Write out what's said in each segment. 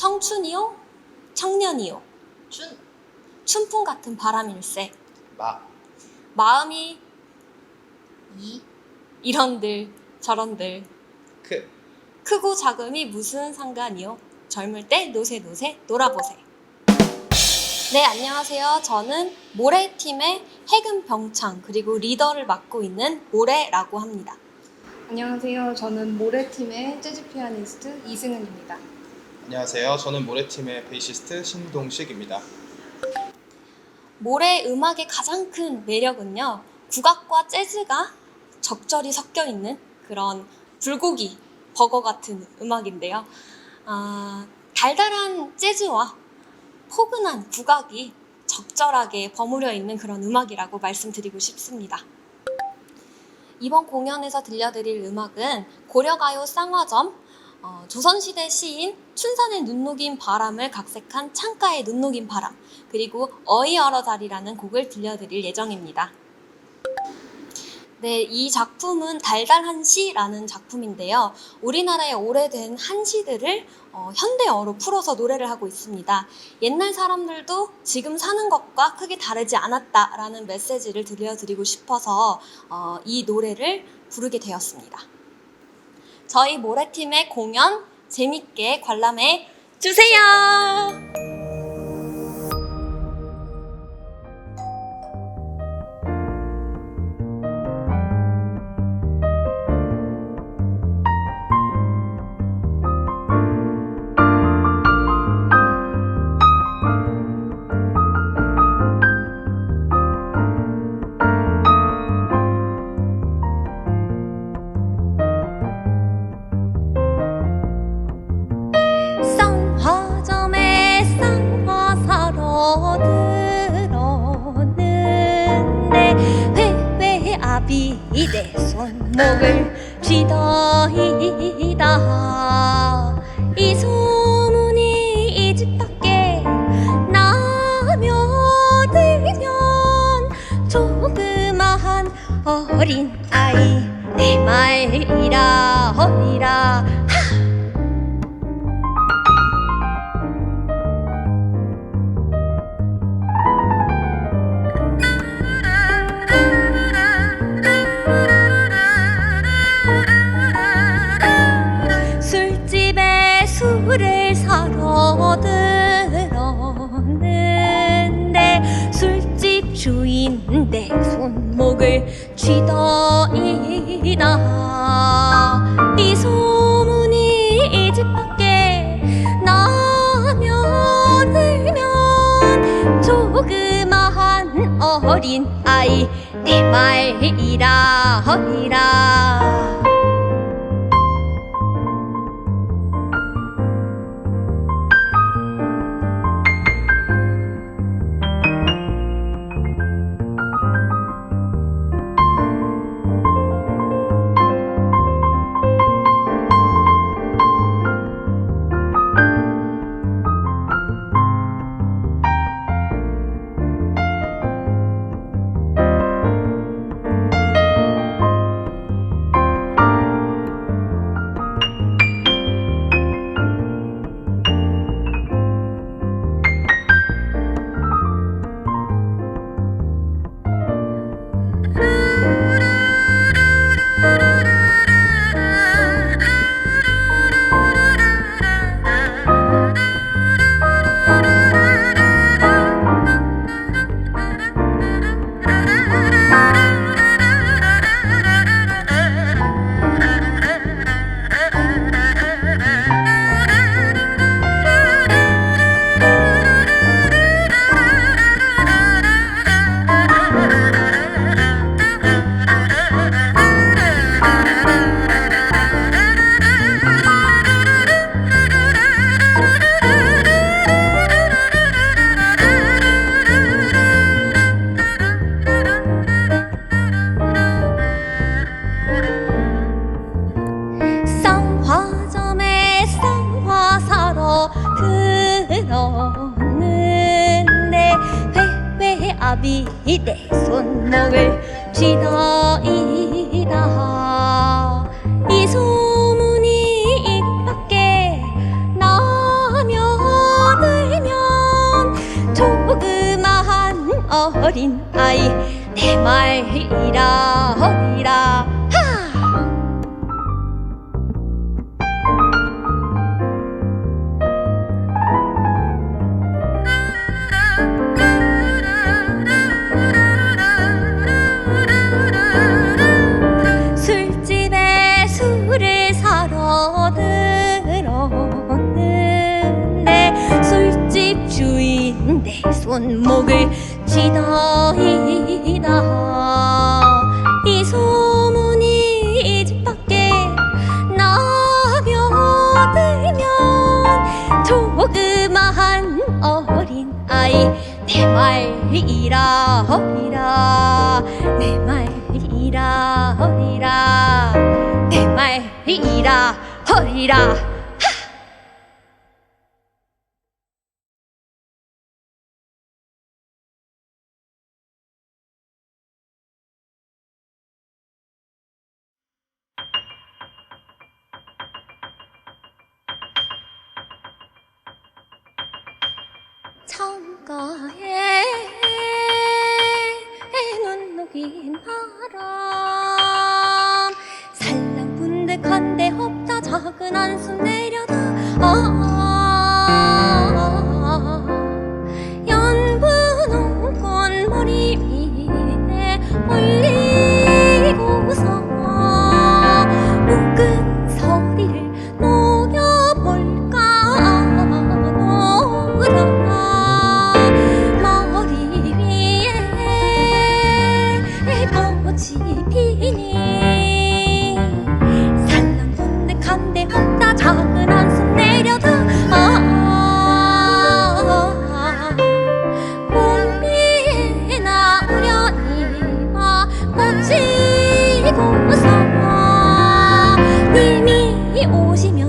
청춘이요? 청년이요? 춘, 춘풍 같은 바람일세. 마, 마음이 이, 이런들 저런들 크, 크고 작음이 무슨 상관이요? 젊을 때 노세 노세 놀아보세. 네 안녕하세요. 저는 모래팀의 해금 병창 그리고 리더를 맡고 있는 모래라고 합니다. 안녕하세요. 저는 모래팀의 재즈 피아니스트 이승은입니다. 안녕하세요. 저는 모래팀의 베이시스트 신동식입니다. 모래 음악의 가장 큰 매력은요 국악과 재즈가 적절히 섞여 있는 그런 불고기 버거 같은 음악인데요. 아, 달달한 재즈와 포근한 국악이 적절하게 버무려 있는 그런 음악이라고 말씀드리고 싶습니다. 이번 공연에서 들려드릴 음악은 고려가요 쌍화점, 어, 조선시대 시인 춘산의 눈 녹인 바람을 각색한 창가의 눈 녹인 바람, 그리고 어이 여러 자리라는 곡을 들려드릴 예정입니다. 네, 이 작품은 달달한 시라는 작품인데요. 우리나라의 오래된 한시들을 어, 현대어로 풀어서 노래를 하고 있습니다. 옛날 사람들도 지금 사는 것과 크게 다르지 않았다라는 메시지를 들려드리고 싶어서 어, 이 노래를 부르게 되었습니다. 저희 모래팀의 공연 재밌게 관람해 주세요! 손목을 쥐더이다. 이 소문이 이 집 밖에 나며들면 조그마한 어린 아이 내 말이라 허리라 쥐더이다. 이 소문이 이 집 밖에 나면 들면 조그마한 어린 아이 내 말이라 허리라 시다이다. 이 소문이 입밖에 나며들면 조그마한 어린 아이 내 말이라 허리라. 어린 아이 내 말이라 허리라. 내 말이라 허리라. 내 말이라 허리라. 강가에 눈 녹인 바람. 살랑 군데 간데 없다 작은 한숨 내려다 아 你无心。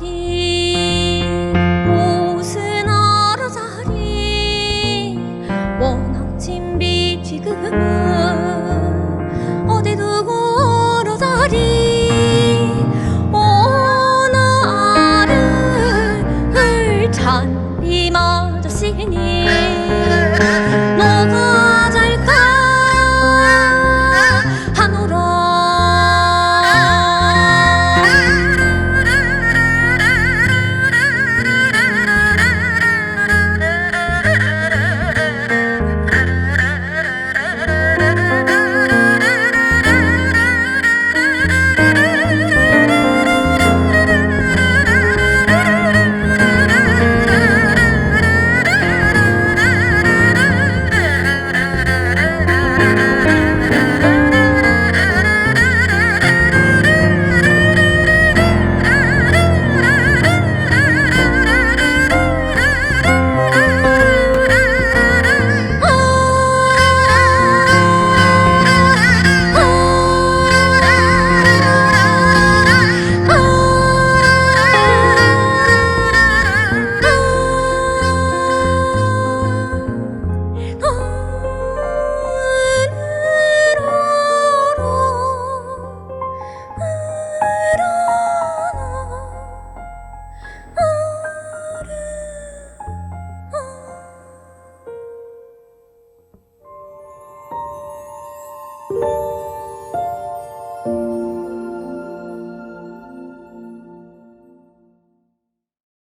party.